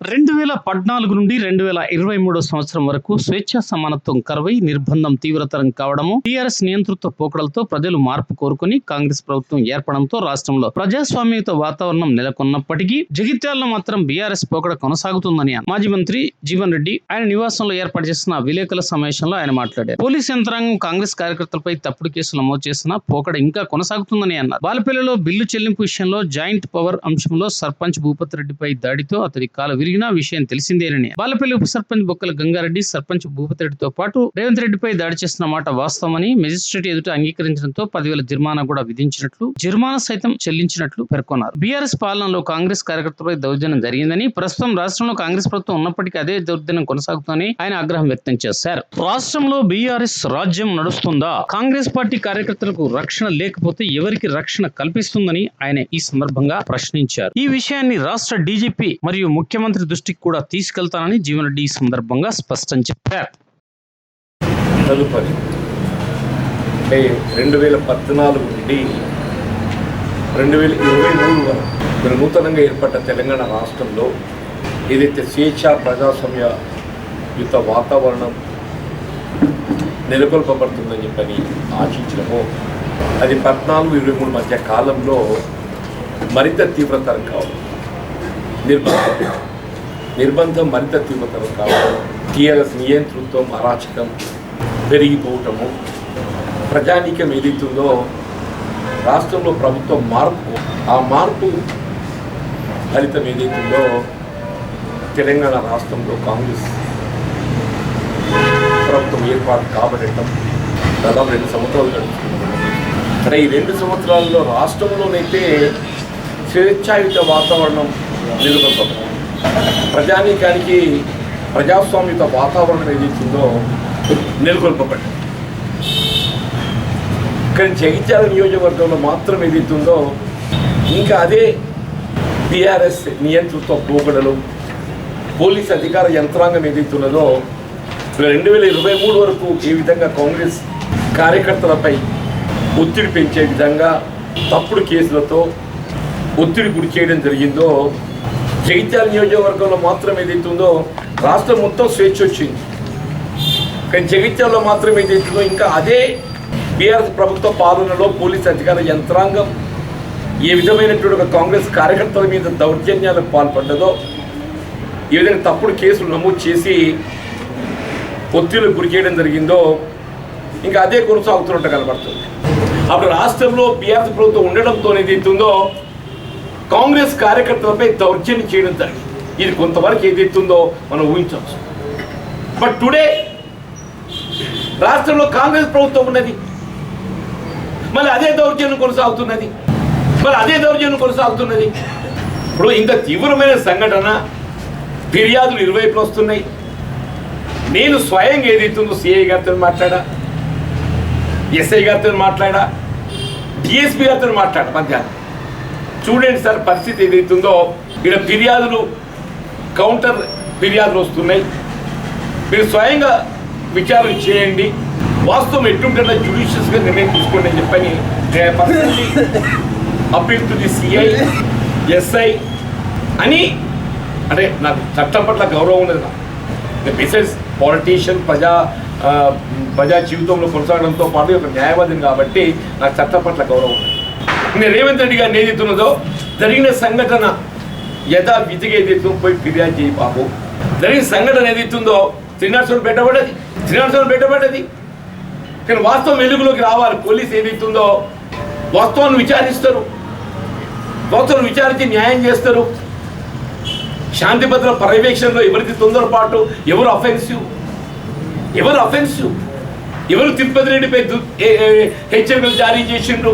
రెండు వేల పద్నాలుగు నుండి రెండు వేల ఇరవై మూడో సంవత్సరం వరకు స్వేచ్ఛ సమానత్వం కరువై నిర్బంధం తీవ్రతరం కావడము టీఆర్ఎస్ నియంతృత్వ పోకడలతో ప్రజలు మార్పు కోరుకుని కాంగ్రెస్ ప్రభుత్వం ఏర్పడంతో రాష్ట్రంలో ప్రజాస్వామ్యత వాతావరణం నెలకొన్నప్పటికీ జగిత్యాలలో మాత్రం బీఆర్ఎస్ పోకడ కొనసాగుతుందని మాజీ మంత్రి జీవన్ రెడ్డి ఆయన నివాసంలో ఏర్పాటు చేసిన విలేకరుల సమావేశంలో ఆయన మాట్లాడారు. పోలీస్ యంత్రాంగం కాంగ్రెస్ కార్యకర్తలపై తప్పుడు కేసులు నమోదు చేసిన పోకడ ఇంకా కొనసాగుతుందని అన్నారు. బాలపల్లిలో బిల్లు చెల్లింపు విషయంలో జాయింట్ పవర్ అంశంలో సర్పంచ్ భూపతి రెడ్డిపై దాడితో అతడి కాలు విరిగిన విషయం తెలిసిందేనని బాలపల్లి ఉప సర్పంచ్ బొక్కల గంగారెడ్డి సర్పంచ్ భూపతిరెడ్డితో పాటు రేవంత్ రెడ్డిపై దాడి చేసిన మాట వాస్తవమని మెజిస్ట్రేట్ ఎదుట అంగీకరించడంతో పదివేల జరిమానా కూడా విధించినట్లు జరిమానా సైతం చెల్లించినట్లు పేర్కొన్నారు. బీఆర్ఎస్ పాలనలో కాంగ్రెస్ కార్యకర్తలపై దౌర్జన్యం జరిగిందని ప్రస్తుతం రాష్ట్రంలో కాంగ్రెస్ ప్రభుత్వం ఉన్నప్పటికీ అదే దౌర్జన్యం కొనసాగుతుందని ఆయన ఆగ్రహం వ్యక్తం చేశారు. రాష్ట్రంలో బీఆర్ఎస్ రాజ్యం నడుస్తుందా? కాంగ్రెస్ పార్టీ కార్యకర్తలకు రక్షణ లేకపోతే ఎవరికి రక్షణ కల్పిస్తుందని ఆయన ఈ సందర్భంగా ప్రశ్నించారు. ఈ విషయాన్ని రాష్ట్ర డీజీపీ మరియు ముఖ్యమంత్రి దృష్టికి కూడా తీసుకెళ్తానని జీవన్ రెడ్డి ఈ సందర్భంగా స్పష్టం చెప్పారు. తదుపరి అంటే రెండు వేల పద్నాలుగు నుండి రెండు వేల ఇరవై మూడు వరకు నూతనంగా ఏర్పడ్డ తెలంగాణ రాష్ట్రంలో ఏదైతే స్వేచ్ఛ ప్రజాస్వామ్య యుత వాతావరణం నెలకొల్పబడుతుందని చెప్పని ఆశించడము అది పద్నాలుగు ఇరవై మూడు మధ్య కాలంలో మరింత తీవ్రతరం కావాలి. నిర్మాణం నిర్బంధం మరింత తీవ్రతరం కావడం టీఆర్ఎస్ నియంతృత్వం అరాచకం పెరిగిపోవటము ప్రజానీకం ఏదైతుందో రాష్ట్రంలో ప్రభుత్వం మార్పు ఆ మార్పు ఫలితం ఏదైతుందో తెలంగాణ రాష్ట్రంలో కాంగ్రెస్ ప్రభుత్వం ఏర్పాటు కాబడటం దాదాపు రెండు సంవత్సరాలు గడుస్తుంది. అంటే ఈ రెండు సంవత్సరాల్లో రాష్ట్రంలోనైతే స్వేచ్ఛాయుత వాతావరణం నెలకొల్పబడింది ప్రజానీకానికి ప్రజాస్వామ్యత వాతావరణం ఏదైతుందో నెలకొల్పబడ్డాయి కానీ జగిత్యాల నియోజకవర్గంలో మాత్రం ఏదైతుందో ఇంకా అదే టీఆర్ఎస్ నియంతృత్వ పోకడలు పోలీస్ అధికార యంత్రాంగం ఏదైతున్నదో రెండు వేల ఇరవై మూడు వరకు ఏ విధంగా కాంగ్రెస్ కార్యకర్తలపై ఒత్తిడి పెంచే విధంగా తప్పుడు కేసులతో ఒత్తిడి గురి చేయడం జరిగిందో జగిత్యాల నియోజకవర్గంలో మాత్రం ఏదైతుందో రాష్ట్రం మొత్తం స్వేచ్ఛ వచ్చింది. కానీ జగిత్యాలలో మాత్రం ఏదైతుందో ఇంకా అదే బీఆర్ఎస్ ప్రభుత్వ పాలనలో పోలీస్ అధికార యంత్రాంగం ఏ విధమైనటువంటి ఒక కాంగ్రెస్ కార్యకర్తల మీద దౌర్జన్యాలకు పాల్పడ్డదో ఏ విధంగా తప్పుడు కేసులు నమోదు చేసి ఒత్తిళ్ళకు గురి చేయడం జరిగిందో ఇంకా అదే కొనసాగుతున్నట్టు కనబడుతుంది. అప్పుడు రాష్ట్రంలో బీఆర్ఎస్ ప్రభుత్వం ఉండడంతో ఏదైతుందో కాంగ్రెస్ కార్యకర్తలపై దౌర్జన్యం చేయడం జరిగింది. ఇది కొంతవరకు ఏదైతుందో మనం ఊహించవచ్చు. బట్ టుడే రాష్ట్రంలో కాంగ్రెస్ ప్రభుత్వం ఉన్నది. మళ్ళీ అదే దౌర్జన్యం కొనసాగుతున్నది. మరి అదే దౌర్జన్యం కొనసాగుతున్నది. ఇప్పుడు ఇంత తీవ్రమైన సంఘటన ఫిర్యాదులు ఇరువైపులు వస్తున్నాయి. నేను స్వయంగా ఏదైతుందో సిఐ గారితో మాట్లాడా ఎస్ఐ గారితో మాట్లాడా డిఎస్పీ గారితో మాట్లాడా మధ్యాహ్నం. చూడండి సార్ పరిస్థితి ఏదైతుందో. ఇక్కడ ఫిర్యాదులు కౌంటర్ ఫిర్యాదులు వస్తున్నాయి. మీరు స్వయంగా విచారణ చేయండి. వాస్తవం ఎట్టుంటుందో జ్యుడిషియస్గా నిర్ణయం తీసుకోండి అని చెప్పని personally to the CI SI అని అంటే నాకు చట్టం పట్ల గౌరవం ఉన్నది నాకు. బిసైడ్స్ పాలిటీషియన్ ప్రజా ప్రజా జీవితంలో కొనసాగడంతో పాటు ఒక న్యాయవాదిని కాబట్టి నాకు చట్టం పట్ల గౌరవం ఉంది నేను రేవంత్ రెడ్డి గారిని ఏదైతున్నదో జరిగిన సంఘటన యథా విధిగా ఏదైతుందో పోయి ఫిర్యాదు చేయి బాబు. జరిగిన సంఘటన ఏదైతుందో త్రినాథస్వామి పెట్టబడ్డది త్రినాథస్వామి పెట్టబడ్డది. కానీ వాస్తవం వెలుగులోకి రావాలి పోలీస్ ఏదైతుందో వాస్తవాన్ని విచారిస్తారు. వాస్తవం విచారించి న్యాయం చేస్తారు. శాంతి భద్రత పర్యవేక్షణలో ఎవరిది తొందరపాటు ఎవరు అఫెన్సివ్ ఎవరు అఫెన్సివ్ ఎవరు తిరుపతి రెడ్డిపై హెచ్చరికలు జారీ చేసిండ్రు.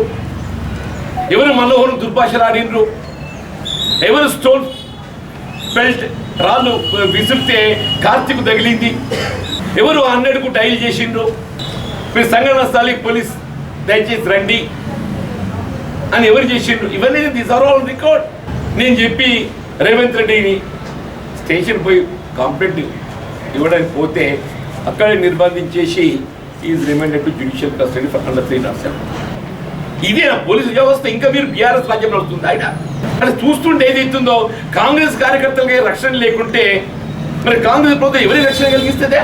ఎవరు మనోహరం దుర్భాషలాడిండ్రు ఎవరు స్టోన్ బెల్ట్ రాళ్ళు విసిరితే కార్తీక్ తగిలింది? ఎవరు హండ్రెడ్కు డైల్ చేసిండ్రు? మీరు సంఘటన స్థలికి పోలీస్ దయచేసి రండి. అని ఎవరు చేసిండ్రు? ఇవన్నీ దిస్ ఆర్ ఆల్ రికార్డ్. నేను చెప్పి రేవంత్ రెడ్డిని స్టేషన్ పోయి కంప్లైంట్ ఇవ్వడానికి పోతే అక్కడే నిర్బంధించేసి is reminded to judicial custody for under three not ఇదే పోలీసు వ్యవస్థ ఇంకా మీరు బీఆర్ఎస్ రాజ్యం నడుస్తుంది ఆయన అంటే చూస్తుంటే ఏదైతుందో కాంగ్రెస్ కార్యకర్తలకి రక్షణ లేకుంటే మరి కాంగ్రెస్ ప్రభుత్వం ఎవరికి రక్షణ కలిగిస్తుందే?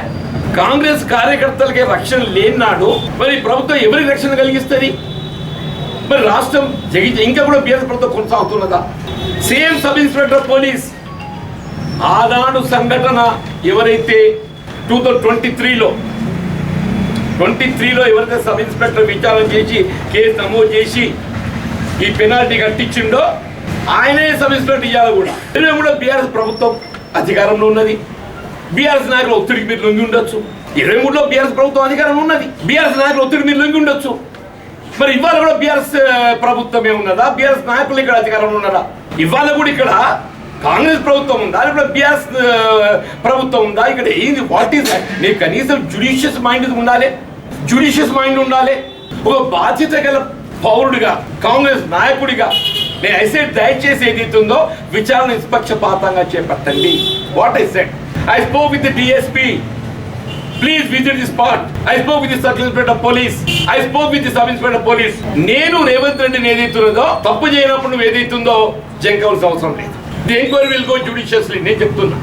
కాంగ్రెస్ కార్యకర్తలకి రక్షణ లేనాడు మరి ప్రభుత్వం ఎవరికి రక్షణ కలిగిస్తుంది? మరి రాష్ట్రం జగి ఇంకా కూడా బీఆర్ఎస్ ప్రభుత్వం కొనసాగుతున్నదా? సేమ్ సబ్ ఇన్స్పెక్టర్ పోలీస్ ఆనాడు సంఘటన ఎవరైతే టూ థౌజండ్ ట్వంటీ త్రీలో ట్వంటీ త్రీలో ఎవరైతే సబ్ ఇన్స్పెక్టర్ విచారణ చేసి కేసు నమోదు చేసి ఈ పెనాల్టీ కట్టించిండో ఆయనే సబ్ ఇన్స్పెక్టర్ ఇవ్వాలి కూడా. ఇరవై కూడా బీఆర్ఎస్ ప్రభుత్వం అధికారంలో ఉన్నది. బీఆర్ఎస్ నాయకులు ఒత్తిడికి మీరు లొంగి ఉండొచ్చు. ఇరవై మూడులో బీఆర్ఎస్ ప్రభుత్వం అధికారంలో ఉన్నది. బీఆర్ఎస్ నాయకులు ఒత్తిడికి మీరు లొంగి ఉండొచ్చు. మరి ఇవాళ కూడా బీఆర్ఎస్ ప్రభుత్వమే ఉన్నదా బీఆర్ఎస్ నాయకులు ఇక్కడ అధికారంలో ఉన్నారా ఇవాళ కూడా ఇక్కడ కాంగ్రెస్ ప్రభుత్వం ఉందా? లేకపోతే బీఆర్ఎస్ ప్రభుత్వం ఉందా? ఇక్కడ ఏంది? వాట్ ఈస్ నీకు కనీసం జుడిషియస్ మైండ్ ఉండాలి. జుడిషియస్ మైండ్ ఉండాలి. ఒక బాధ్యత గల పౌరుడిగా కాంగ్రెస్ నాయకుడిగా నేను ఐ సెడ్ దయచేసి ఏదైతుందో విచారణ నిష్పక్షపాతంగా చేపట్టండి. What I said I spoke with DSP please visit the spot I spoke with sub inspector police I spoke with sub inspector police నేను రేవంత్ రెడ్డిని ఏదైతున్నదో తప్పు చేయనప్పుడు నువ్వు ఏదైతుందో జంకవలసిన అవసరం లేదు. ది ఎంక్వైరీ విల్ గో నేను చెప్తున్నా.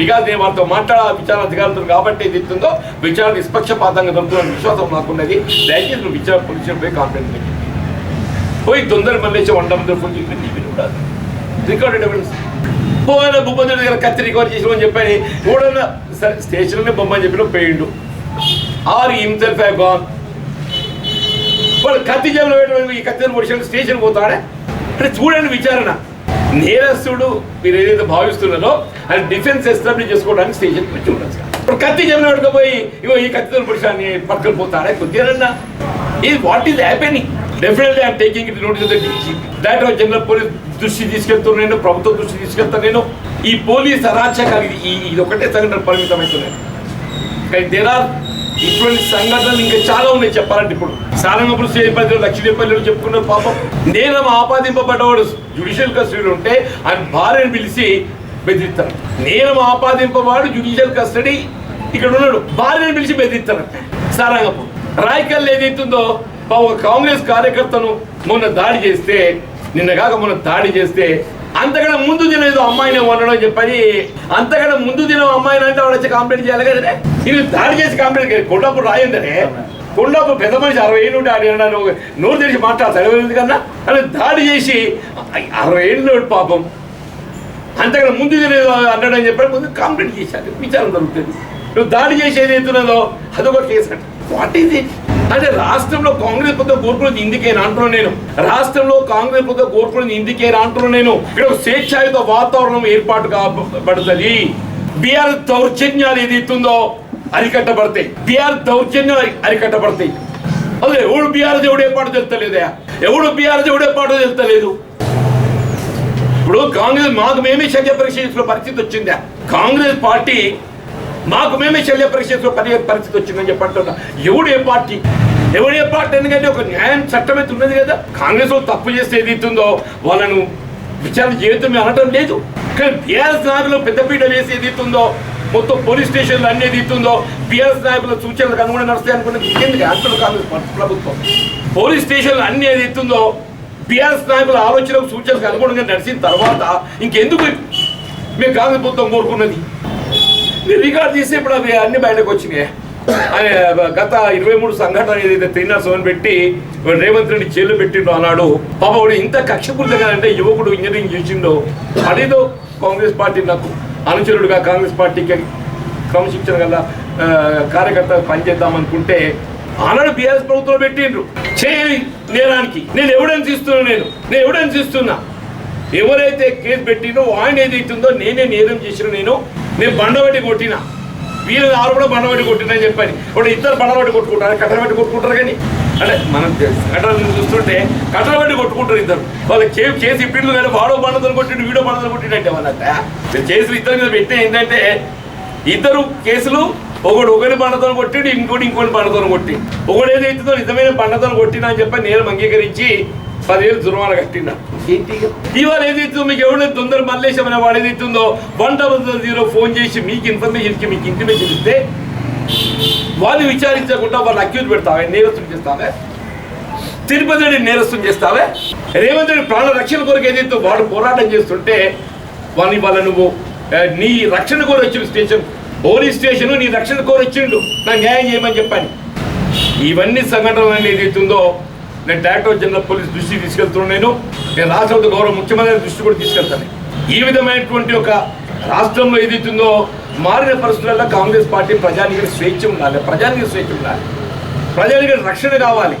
బికాజ్ నేను వారితో మాట్లాడాలి విచారణ అధికారులతో కాబట్టి ఏది ఇస్తుందో విచారణ నిష్పక్షపాతంగా జరుగుతున్న విశ్వాసం నాకున్నది దయచేసి నువ్వు విచారణ పోలీసు పోయి కాన్ఫిడెంట్ పోయి తొందర మళ్ళీ వంట మంది ఫోన్ చేసి రికార్డెడ్ ఎవిడెన్స్ పోయిన భూపతి దగ్గర కత్తి రికవర్ చేసిన చెప్పని కూడా సరే స్టేషన్లోనే బొమ్మని చెప్పిన పోయిండు. ఆర్ హిమ్సెల్ఫ్ హ్యావ్ గాన్ వాళ్ళు కత్తి జేబులో పెట్టడం ఈ కత్తిని పొడిచిన స్టేషన్ పోతాడే? అంటే చూడండి విచారణ. నేరస్తుడు మీరు ఏదైతే భావిస్తున్నారో అది డిఫెన్స్ ఎస్టాబ్లిష్ చేసుకోవడానికి స్టేషన్ వచ్చి ఉండొచ్చు. ఇప్పుడు కత్తి జేబులో పోయి ఇగో ఈ కత్తితో పురుషాన్ని పట్టుకొని పోతాడే కొద్దిగా ఇది what is happening definitely I'm taking it notice director general police దృష్టి తీసుకెళ్తున్నాను నేను ప్రభుత్వం దృష్టి తీసుకెళ్తాను నేను. ఈ పోలీస్ అరాచకాలు ఇది ఇది ఒకటే సంఘటన పరిమితమవుతున్నాయి. కానీ దేర్ ఆర్ ఇటువంటి సంఘటనలు ఇంకా చాలా ఉన్నాయి చెప్పాలంటే ఇప్పుడు. సారంగపురం శ్రీపల్లిలో లక్ష్మీపల్లిలో చెప్పుకున్న పాపం నేను ఆపాదింపబడ్డవాడు జుడిషియల్ కస్టడీలో ఉంటే ఆయన భార్యను పిలిచి బెదిరిస్తాను నేను ఆపాదింపవాడు జుడిషియల్ కస్టడీ ఇక్కడ ఉన్నాడు. భార్యను పిలిచి బెదిరిస్తారంట సారంగపురం. రాయకల్ ఏదైతుందో ఒక కాంగ్రెస్ కార్యకర్తను మొన్న దాడి చేస్తే నిన్న కాక మొన్న దాడి చేస్తే అంతకన్నా ముందు దినం ఏదో అమ్మాయిని వండడం చెప్పని అంతకన్నా ముందు దినం అమ్మాయిని అంటే వాడు వచ్చి కంప్లైంట్ చేయాలి కదా ఇది దాడి చేసి కంప్లైంట్ చేయాలి. కొండప్పుడు రాయిందనే కొండపు పెద్ద మనిషి అరవై ఏళ్ళు ఉంటే ఆడి అన్నాడు నోరు తెరిచి మాట్లాడతాడు ఎందుకన్నా? అని దాడి చేసి అరవై ఏళ్ళు పాపం. అంతకన్నా ముందు దినం ఏదో అన్నాడని చెప్పాడు ముందు కంప్లైంట్ చేశాడు. విచారం జరుగుతుంది. నువ్వు దాడి చేసి ఏదైతున్నదో అదొక కేసు అంట. వాట్ ఈజ్ ఇట్ అంటే రాష్ట్రంలో కాంగ్రెస్ ప్రభుత్వం కోరుకున్నది ఇందుకేనా అంటున్నాను నేను. రాష్ట్రంలో కాంగ్రెస్ ప్రభుత్వం కోరుకున్నది ఇందుకేనా అంటున్నాను నేను. ఇక్కడ స్వేచ్ఛాయుత వాతావరణం ఏర్పాటు కాబడుతుంది. బీఆర్ దౌర్జన్యాలు ఏదైతుందో అరికట్టబడతాయి. బీఆర్ దౌర్జన్యాలు అరికట్టబడతాయి. అదే ఎవడు బీఆర్ దేవుడు ఏ పాటు ఎవడు బీఆర్ దేవుడు ఏ తెలుస్తలేదు? ఇప్పుడు కాంగ్రెస్ మాకు మేమే శల్య పరీక్ష పరిస్థితి వచ్చిందా? కాంగ్రెస్ పార్టీ మాకు మేమే శల్య పరీక్షతో పని పరిస్థితి వచ్చిందని చెప్పంటున్నా ఎవడు ఏ పార్టీ? ఎవడు ఏ పార్టీ? ఎందుకంటే ఒక న్యాయం చట్టం అయితే ఉన్నది కదా. కాంగ్రెస్ వాళ్ళు తప్పు చేస్తే ఏది ఇస్తుందో వాళ్ళను విచారణ చేయడం అనటం లేదు. కానీ బీఆర్ఎస్ నాయకులు పెద్దపీట వేసి ఏది ఇస్తుందో మొత్తం పోలీస్ స్టేషన్లు అన్ని ఇస్తుందో బీఆర్ఎస్ నాయకుల సూచనలకు అనుగుణంగా నడుస్తాయి అనుకున్నది ఎందుకు అంటున్నారు కాంగ్రెస్ ప్రభుత్వం. పోలీస్ స్టేషన్లు అన్ని ఏది ఇస్తుందో బీఆర్ఎస్ నాయకుల ఆలోచనకు సూచనలకు అనుగుణంగా నడిచిన తర్వాత ఇంకెందుకు? మేము కాంగ్రెస్ ప్రభుత్వం కోరుకున్నది. రికార్డ్ తీసి ఇప్పుడు అవి అన్ని బయటకు వచ్చినాయి. ఆయన గత ఇరవై మూడు సంఘటన ఏదైతే తిన్నా సోన్ పెట్టి రేవంత్ రెడ్డి జైలు పెట్టిండో అన్నాడు పాపడు ఇంత కక్షపూరితంగా అంటే యువకుడు ఇంజనీరింగ్ చేసిండో. అదేదో కాంగ్రెస్ పార్టీ నాకు అనుచరుడుగా కాంగ్రెస్ పార్టీకి క్రమశిక్షణ గల కార్యకర్త పనిచేద్దాం అనుకుంటే ఆనాడు బీఆర్ఎస్ ప్రభుత్వం పెట్టిండ్రు. చేయని నేరానికి. నేను ఎవిడెన్స్ ఇస్తున్నా నేను. నేను ఎవిడెన్స్ ఇస్తున్నా. ఎవరైతే కేసు పెట్టినో ఆయన ఏదైతుందో నేనే నేరం చేసిన నేను. నేను బండబట్టి కొట్టిన. వీళ్ళు ఆరు కూడా బండబట్టి కొట్టినని అని చెప్పని. ఇప్పుడు ఇద్దరు బండబట్టి కొట్టుకుంటారు కట్టలు బట్టి కొట్టుకుంటారు కానీ అంటే మనం కట్టలు చూస్తుంటే కట్టలు బట్టి కొట్టుకుంటారు ఇద్దరు. వాళ్ళకి చేసి చేసి ఇప్పిండ్లు కానీ వాడో బండతో కొట్టిండు వీడో బండతో కొట్టిండంటే వాళ్ళంట చేసిన ఇద్దరి మీద పెట్టిన ఏంటంటే ఇద్దరు కేసులు ఒకడు ఒకటి బండతో కొట్టిండు ఇంకోటి ఇంకోటి బండతో కొట్టి ఒకడు ఏదైతుందో నిజమైన బండతో కొట్టినా అని చెప్పి నేను అంగీకరించి పదివేలు జుర్మాన ఇక? ఇవాళ ఏదైతుందో మీకు ఎవరైతే తొందర మల్లేశం అనే వాడు ఏదైతుందో వన్ డబల్ జీరో ఫోన్ చేసి మీకు ఇన్ఫర్మేషన్ ఇచ్చి మీకు ఇంటిమేషన్ ఇస్తే వాళ్ళు విచారించకుండా వాళ్ళు అక్యూజ్ పెడతావే? నేరస్తులు చేస్తావే? తిరుపతి రెడ్డి నేరస్తులు చేస్తావే? రేవంత్ రెడ్డి ప్రాణ రక్షణ కొరకు ఏదైతే వాడు పోరాటం చేస్తుంటే వాని వాళ్ళ నువ్వు నీ రక్షణ కోరి వచ్చిన స్టేషన్. పోలీస్ స్టేషన్ నీ రక్షణ కోరి వచ్చిండు. నాకు న్యాయం చేయమని చెప్పాను. ఇవన్నీ సంఘటనలు ఏదైతుందో నేను డైరెక్టర్ జనరల్ పోలీస్ దృష్టికి తీసుకెళ్తున్నాను నేను. నేను రాష్ట్రంతో గౌరవ ముఖ్యమంత్రి దృష్టి కూడా తీసుకెళ్తాను. ఈ విధమైనటువంటి ఒక రాష్ట్రంలో ఏదైతుందో మారిన పరిస్థితులలో కాంగ్రెస్ పార్టీ ప్రజానికి స్వేచ్ఛ ఉండాలి. ప్రజానికి స్వేచ్ఛ ఉండాలి. ప్రజలకి రక్షణ కావాలి.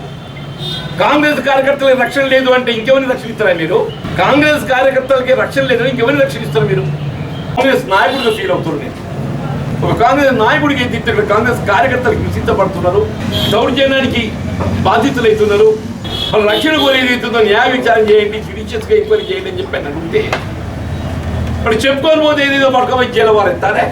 కాంగ్రెస్ కార్యకర్తలకు రక్షణ లేదు అంటే ఇంకెవరిని రక్షణ ఇస్తారా మీరు? కాంగ్రెస్ కార్యకర్తలకి రక్షణ లేదు ఇంకెవరిని రక్షణ ఇస్తారు మీరు? కాంగ్రెస్ నాయకుడిగా ఫీల్ అవుతున్నారు నేను. ఒక కాంగ్రెస్ నాయకుడికి ఏం కాంగ్రెస్ కార్యకర్తలకు హింసించబడుతున్నారు దౌర్జన్యానికి బాధితులు అవుతున్నారు వాళ్ళ రక్షణ కోరేది అవుతుందో న్యాయ విచారం చేయండి జ్యుడిషియస్గా ఎంక్వైరీ చేయండి అని చెప్పాను అడిగితే మరి చెప్పుకోని పోతే ఏదేదో పడకపోయి జైలు వారు ఎత్తారే